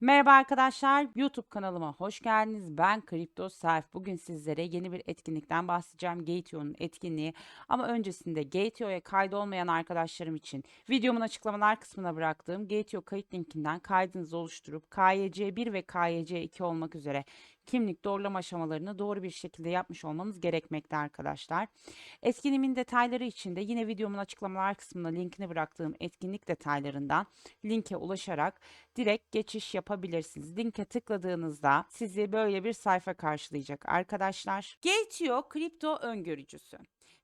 Merhaba arkadaşlar, YouTube kanalıma hoş geldiniz. Ben Kripto Self. Bugün sizlere yeni bir etkinlikten bahsedeceğim. Gateo'nun etkinliği. Ama öncesinde Gateo'ya kaydolmayan arkadaşlarım için videomun açıklamalar kısmına bıraktığım Gateo kayıt linkinden kaydınızı oluşturup KYC1 ve KYC2 olmak üzere kimlik doğrulama aşamalarını doğru bir şekilde yapmış olmanız gerekmekte arkadaşlar. Etkinliğimin detayları için de yine videomun açıklamalar kısmına linkini bıraktığım etkinlik detaylarından linke ulaşarak direkt geçiş yapabilirsiniz. Linke tıkladığınızda sizi böyle bir sayfa karşılayacak arkadaşlar. Gateo kripto öngörücüsü.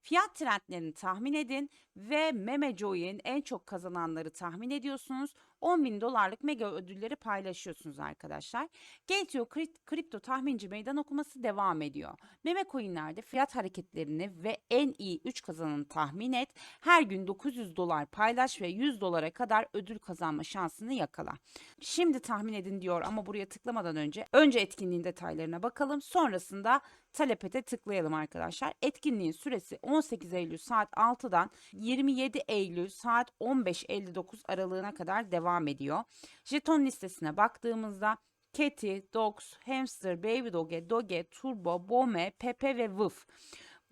Fiyat trendlerini tahmin edin ve Meme Joy'in en çok kazananları tahmin ediyorsunuz. 10 bin dolarlık mega ödülleri paylaşıyorsunuz arkadaşlar. Gateo kripto tahminci meydan okuması devam ediyor. Meme coinlerde fiyat hareketlerini ve en iyi 3 kazananı tahmin et. Her gün 900 dolar paylaş ve 100 dolara kadar ödül kazanma şansını yakala. Şimdi tahmin edin diyor ama buraya tıklamadan önce önce etkinliğin detaylarına bakalım. Sonrasında talepete tıklayalım arkadaşlar. Etkinliğin süresi 18 Eylül saat 6'dan 27 Eylül saat 15.59 aralığına kadar devam ediyor. Jeton listesine baktığımızda Kitty, Dogs, Hamster, Baby Doge, Doge, Turbo, Bome, Pepe ve Woof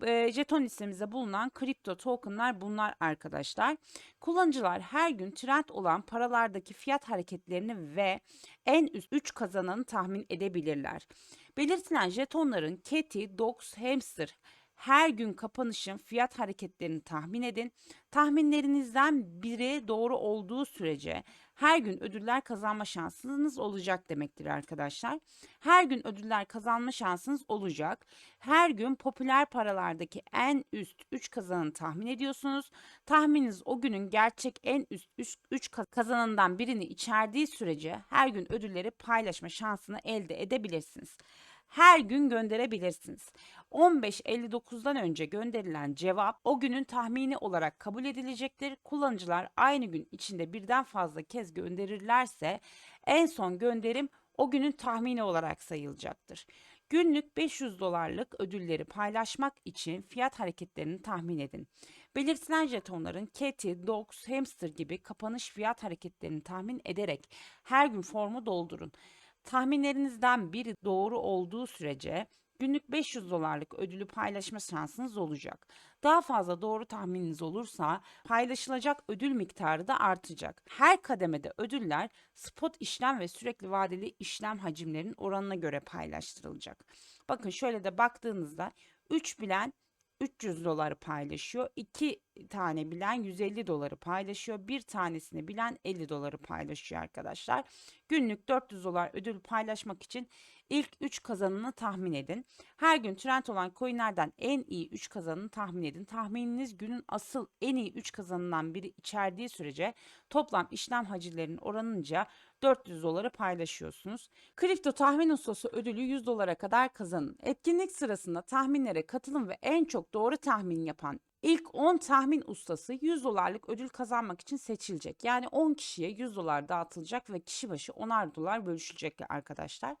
e, jeton listemizde bulunan kripto tokenlar bunlar arkadaşlar. Kullanıcılar her gün trend olan paralardaki fiyat hareketlerini ve en üst 3 kazananı tahmin edebilirler. Belirtilen jetonların Kitty, Dogs, Hamster her gün kapanışın fiyat hareketlerini tahmin edin. Tahminlerinizden biri doğru olduğu sürece her gün ödüller kazanma şansınız olacak demektir arkadaşlar. Her gün ödüller kazanma şansınız olacak. Her gün popüler paralardaki en üst 3 kazananı tahmin ediyorsunuz. Tahmininiz o günün gerçek en üst 3 kazananından birini içerdiği sürece her gün ödülleri paylaşma şansını elde edebilirsiniz her gün gönderebilirsiniz. 15.59'dan önce gönderilen cevap o günün tahmini olarak kabul edilecektir. Kullanıcılar aynı gün içinde birden fazla kez gönderirlerse en son gönderim o günün tahmini olarak sayılacaktır. Günlük 500 dolarlık ödülleri paylaşmak için fiyat hareketlerini tahmin edin. Belirtilen jetonların Kitty, Dogs, Hamster gibi kapanış fiyat hareketlerini tahmin ederek her gün formu doldurun. Tahminlerinizden biri doğru olduğu sürece günlük 500 dolarlık ödülü paylaşma şansınız olacak. Daha fazla doğru tahmininiz olursa paylaşılacak ödül miktarı da artacak. Her kademede ödüller spot işlem ve sürekli vadeli işlem hacimlerinin oranına göre paylaştırılacak. Bakın şöyle de baktığınızda 3 bilen 300 doları paylaşıyor. 2 tane bilen 150 doları paylaşıyor. Bir tanesini bilen 50 doları paylaşıyor arkadaşlar. Günlük 400 dolar ödül paylaşmak için ilk 3 kazanını tahmin edin. Her gün trend olan coinlerden en iyi 3 kazanını tahmin edin. Tahmininiz günün asıl en iyi 3 kazanından biri içerdiği sürece toplam işlem hacimlerinin oranınca 400 doları paylaşıyorsunuz. Kripto tahmin ustası ödülü 100 dolara kadar kazanın. Etkinlik sırasında tahminlere katılın ve en çok doğru tahmin yapan İlk 10 tahmin ustası 100 dolarlık ödül kazanmak için seçilecek. Yani 10 kişiye 100 dolar dağıtılacak ve kişi başı 10'ar dolar bölüşülecek arkadaşlar.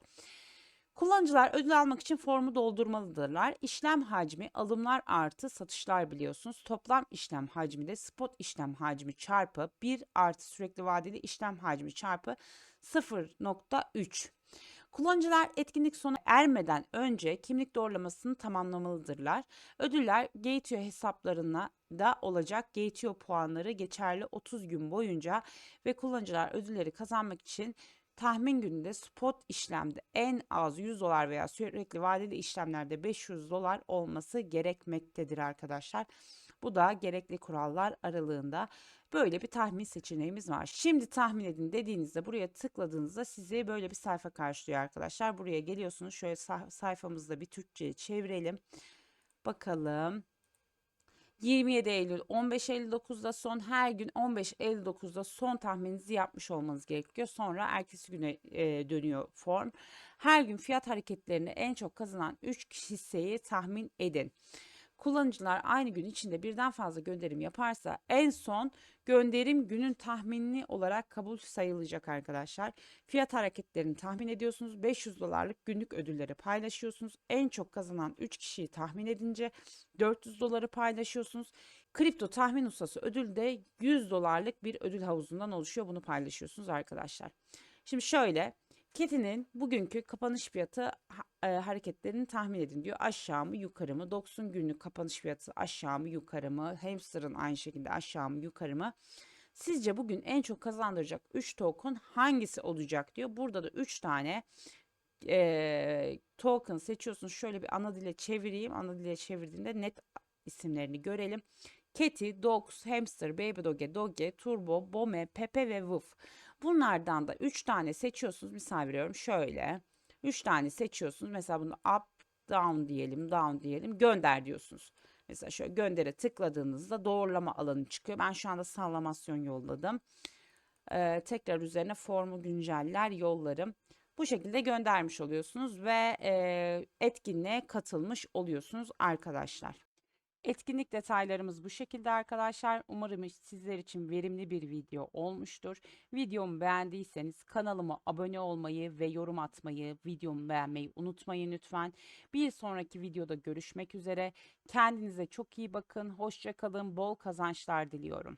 Kullanıcılar ödül almak için formu doldurmalıdırlar. İşlem hacmi alımlar artı satışlar biliyorsunuz. Toplam işlem hacmi de spot işlem hacmi çarpı 1 artı sürekli vadeli işlem hacmi çarpı 0.3. Kullanıcılar etkinlik sonu ermeden önce kimlik doğrulamasını tamamlamalıdırlar. Ödüller Gateo hesaplarına da olacak. Gateo puanları geçerli 30 gün boyunca ve kullanıcılar ödülleri kazanmak için tahmin gününde spot işlemde en az 100 dolar veya sürekli vadeli işlemlerde 500 dolar olması gerekmektedir arkadaşlar. Bu da gerekli kurallar aralığında böyle bir tahmin seçeneğimiz var. Şimdi tahmin edin dediğinizde buraya tıkladığınızda sizi böyle bir sayfa karşılıyor arkadaşlar. Buraya geliyorsunuz. Şöyle sayfamızda bir Türkçe çevirelim. Bakalım. 27 Eylül 15.59'da son her gün 15.59'da son tahmininizi yapmış olmanız gerekiyor. Sonra ertesi güne e, dönüyor form. Her gün fiyat hareketlerini en çok kazanan 3 hisseyi tahmin edin kullanıcılar aynı gün içinde birden fazla gönderim yaparsa en son gönderim günün tahminli olarak kabul sayılacak arkadaşlar. Fiyat hareketlerini tahmin ediyorsunuz. 500 dolarlık günlük ödülleri paylaşıyorsunuz. En çok kazanan 3 kişiyi tahmin edince 400 doları paylaşıyorsunuz. Kripto tahmin ustası ödül de 100 dolarlık bir ödül havuzundan oluşuyor. Bunu paylaşıyorsunuz arkadaşlar. Şimdi şöyle Keti'nin bugünkü kapanış fiyatı e, hareketlerini tahmin edin diyor. Aşağı mı yukarı mı? 90 günlük kapanış fiyatı aşağı mı yukarı mı? Hamster'ın aynı şekilde aşağı mı yukarı mı? Sizce bugün en çok kazandıracak 3 token hangisi olacak diyor. Burada da 3 tane e, token seçiyorsunuz. Şöyle bir ana dile çevireyim. Ana dile çevirdiğimde net isimlerini görelim. Keti, Dogs, Hamster, Baby Doge, Doge, Turbo, Bome, Pepe ve Woof. Bunlardan da 3 tane seçiyorsunuz. Misal veriyorum şöyle. 3 tane seçiyorsunuz. Mesela bunu up, down diyelim, down diyelim. Gönder diyorsunuz. Mesela şöyle göndere tıkladığınızda doğrulama alanı çıkıyor. Ben şu anda sallamasyon yolladım. Ee, tekrar üzerine formu günceller yollarım. Bu şekilde göndermiş oluyorsunuz ve e, etkinliğe katılmış oluyorsunuz arkadaşlar. Etkinlik detaylarımız bu şekilde arkadaşlar. Umarım sizler için verimli bir video olmuştur. Videomu beğendiyseniz kanalıma abone olmayı ve yorum atmayı, videomu beğenmeyi unutmayın lütfen. Bir sonraki videoda görüşmek üzere. Kendinize çok iyi bakın. Hoşça kalın. Bol kazançlar diliyorum.